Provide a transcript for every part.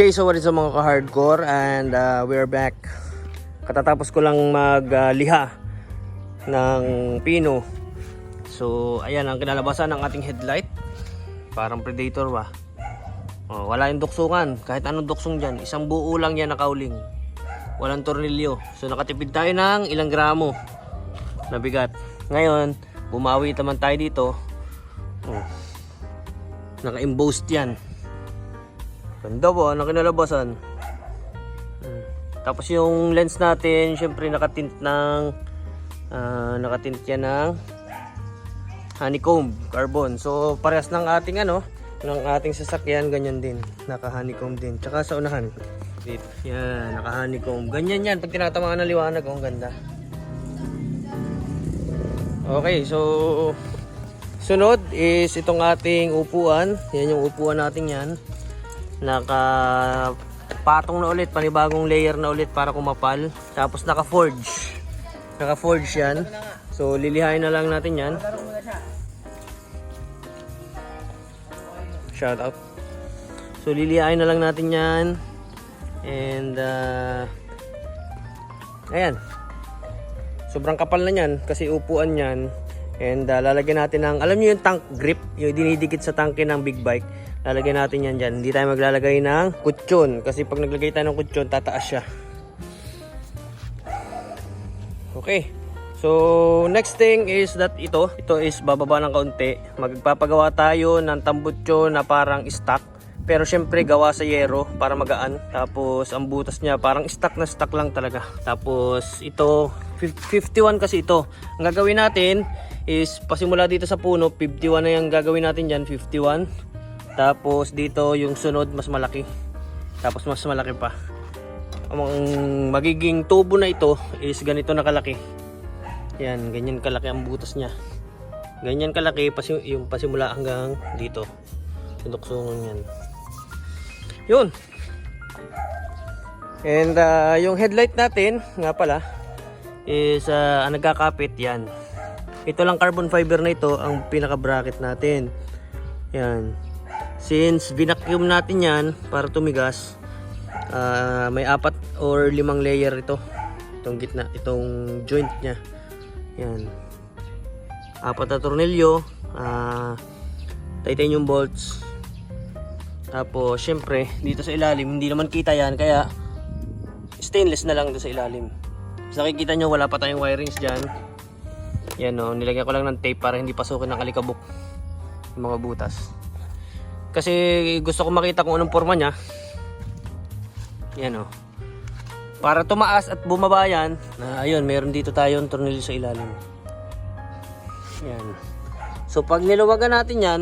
Okay, so what is up mga ka-hardcore and uh, we're back. Katatapos ko lang magliha ng pino. So, ayan ang kinalabasan ng ating headlight. Parang predator ba? Oh, wala yung duksungan. Kahit anong duksong dyan. Isang buo lang yan nakauling. Walang tornilyo. So, nakatipid tayo ng ilang gramo na bigat. Ngayon, bumawi naman tayo dito. Oh. Naka-embossed yan. Ganda po, ang kinalabasan. Tapos yung lens natin, syempre nakatint ng ah, nakatint yan ng honeycomb carbon. So parehas ng ating ano, ng ating sasakyan ganyan din. Naka honeycomb din. Tsaka sa unahan. Yan, naka honeycomb. Ganyan yan pag tinatamaan ng liwanag, oh, ang ganda. Okay, so sunod is itong ating upuan. Yan yung upuan natin yan naka patong na ulit panibagong layer na ulit para kumapal. Tapos naka forge naka forge yan. So lilihain na lang natin yan. Shout out. So lilihain na lang natin yan. And uh, ayan. Sobrang kapal na yan kasi upuan yan and uh, lalagyan natin ng alam niyo yung tank grip? Yung dinidikit sa tangke ng big bike lalagyan natin yan dyan. Hindi tayo maglalagay ng kutsyon. Kasi pag naglagay tayo ng kutsyon tataas siya. Okay. So next thing is that ito ito is bababa ng kaunti. Magpapagawa tayo ng tambutso na parang stock pero syempre gawa sa yero para magaan. Tapos ang butas niya parang stock na stock lang talaga. Tapos ito 51 kasi ito. Ang gagawin natin is pasimula dito sa puno 51 na yung gagawin natin dyan 51 tapos dito yung sunod mas malaki. Tapos mas malaki pa. Ang magiging tubo na ito is ganito na kalaki. Yan, ganyan kalaki ang butas niya. Ganyan kalaki pasi yung pasimula hanggang dito. Sundok-sungon yan. Yun. And uh, yung headlight natin, nga pala, is uh, nagkakapit yan. Ito lang carbon fiber na ito ang pinaka bracket natin. Yan. Since binacuum natin yan para tumigas, uh, may apat or limang layer ito. Itong gitna, itong joint niya. Yan. Apat na tornilyo, uh, titanium bolts. Tapos, syempre, dito sa ilalim, hindi naman kita yan, kaya stainless na lang dito sa ilalim. Sa nakikita nyo, wala pa tayong wirings dyan. Yan o, nilagyan ko lang ng tape para hindi pasukin ng alikabok yung mga butas. Kasi gusto ko makita kung anong forma niya. Yan o. Para tumaas at bumaba yan, na ayun, meron dito tayong tornilyo sa ilalim. Yan. So pag niluwagan natin yan,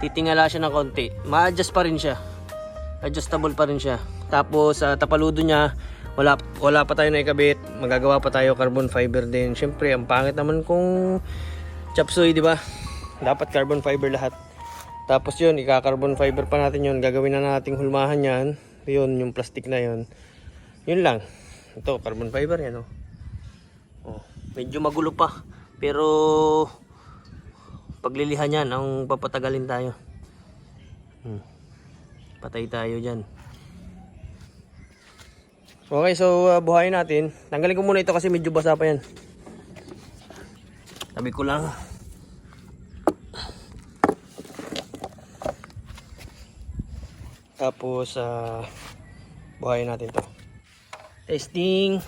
titingala siya ng konti. Ma-adjust pa rin siya. Adjustable pa rin siya. Tapos sa tapaludo niya, wala wala pa tayo na ikabit. Magagawa pa tayo carbon fiber din. Syempre, ang pangit naman kung chapsuy, di ba? Dapat carbon fiber lahat. Tapos yun, ika-carbon fiber pa natin yun. Gagawin na nating hulmahan yan. Yun, yung plastic na yun. Yun lang. Ito, carbon fiber yan, oh. oh medyo magulo pa. Pero, paglilihan yan, ang papatagalin tayo. Hmm. Patay tayo dyan. Okay, so uh, buhayin natin. Tanggalin ko muna ito kasi medyo basa pa yan. Tabi ko lang. Tapos, uh, buhayin natin to. Testing.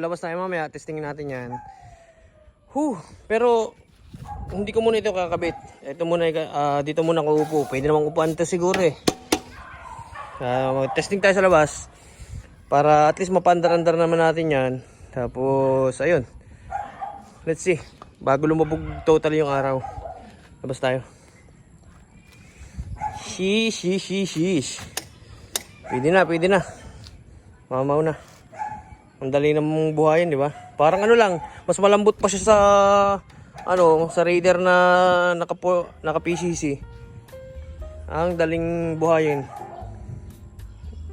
Labas tayo mamaya, testingin natin yan. Huh, pero hindi ko muna ito kakabit. Ito muna, ah, dito muna ako upo. Pwede namang upuan ito siguro eh. Ah, testing tayo sa labas. Para at least mapandar-andar naman natin yan. Tapos, ayun. Let's see. Bago lumabog total yung araw. Labas tayo. Sheesh, sheesh, sheesh. Pwede na, pwede na. Mamaw na. Ang dali namang buhayin, di ba? Parang ano lang, mas malambot pa siya sa ano, sa Raider na naka naka PCC. Ang daling buhayin.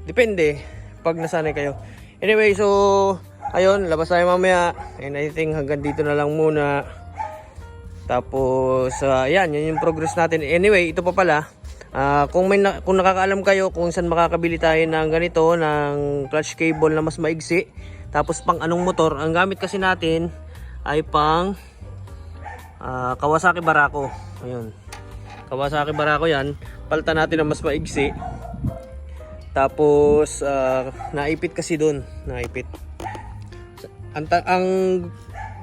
Depende pag nasanay kayo. Anyway, so ayun, labas tayo mamaya. And I think hanggang dito na lang muna. Tapos, uh, yan, yan yung progress natin. Anyway, ito pa pala. Ah, kung may na- kung nakakaalam kayo kung saan makakabili tayo ng ganito ng clutch cable na mas maigsi tapos pang anong motor ang gamit kasi natin ay pang ah, Kawasaki Barako. Ayun. Kawasaki Barako yan. Palitan natin ng mas maigsi. Tapos ah, naipit kasi doon naipit. Ang, ang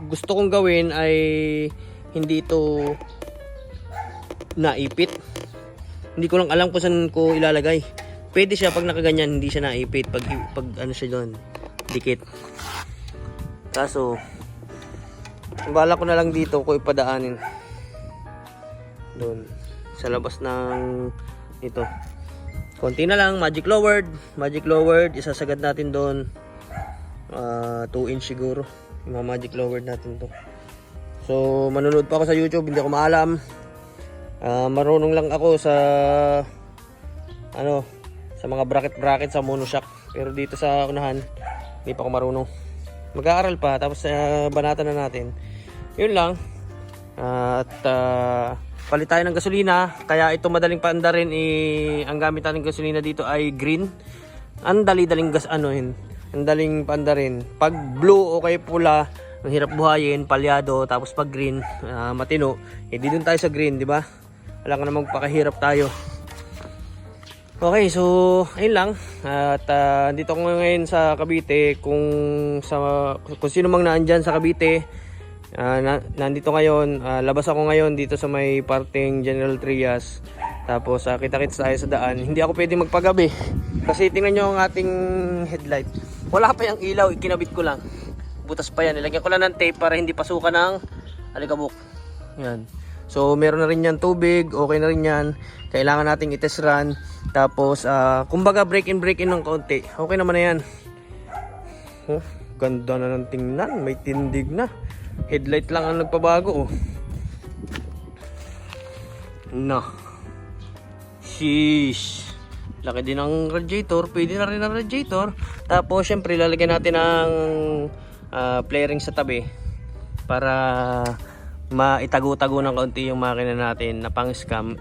gusto kong gawin ay hindi ito naipit hindi ko lang alam kung saan ko ilalagay. Pwede siya pag nakaganyan, hindi siya naipit. Pag, pag ano siya doon, dikit. Kaso, bala ko na lang dito ko ipadaanin. Doon. Sa labas ng ito. Konti na lang, magic lowered. Magic lowered, isasagad natin doon. 2 inch siguro. Yung magic lowered natin to. So, manonood pa ako sa YouTube, hindi ko maalam. Ah, marunong lang ako sa ano sa mga bracket bracket sa monoshock. Pero dito sa unahan hindi pa ako marunong. Mag-aaral pa tapos uh, banatan na natin. Yun lang. At uh, palit tayo ng gasolina. Kaya ito madaling paandarin eh, ang gamit natin gasolina dito ay green. Ang dali-daling gas ano yun ang daling paandarin. Pag blue o kay pula ang hirap buhayin palyado tapos pag green ah, matino eh di tayo sa green di ba wala ka namang pakahirap tayo. Okay, so ayun lang. At uh, dito ko ngayon sa Cavite kung sa kung sino mang naandyan sa Cavite. ah, na, nandito ngayon, ah, labas ako ngayon dito sa may parting General Trias. Tapos uh, kita-kits tayo sa daan. Hindi ako pwede magpagabi. Kasi tingnan nyo ang ating headlight. Wala pa yung ilaw, ikinabit ko lang. Butas pa yan. Nilagyan ko lang ng tape para hindi pasukan ng alikabok. Yan. So, meron na rin yan tubig, okay na rin yan. Kailangan nating i-test run. Tapos, ah, kumbaga break in break in ng konti. Okay naman na yan. Oh, ganda na ng tingnan. May tindig na. Headlight lang ang nagpabago. Oh. No. Sheesh. Laki din ng radiator. Pwede na rin ang radiator. Tapos, syempre, lalagyan natin ng ah, flaring sa tabi. Para maitago-tago ng kaunti yung makina natin na pang scam.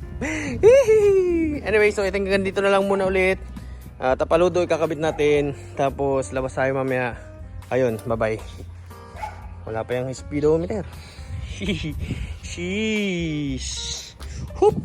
anyway, so I think ganito na lang muna ulit. Uh, tapaludo ikakabit natin. Tapos labas tayo mamaya. Ayun, bye-bye. Wala pa yung speedometer. Sheesh. Hoop.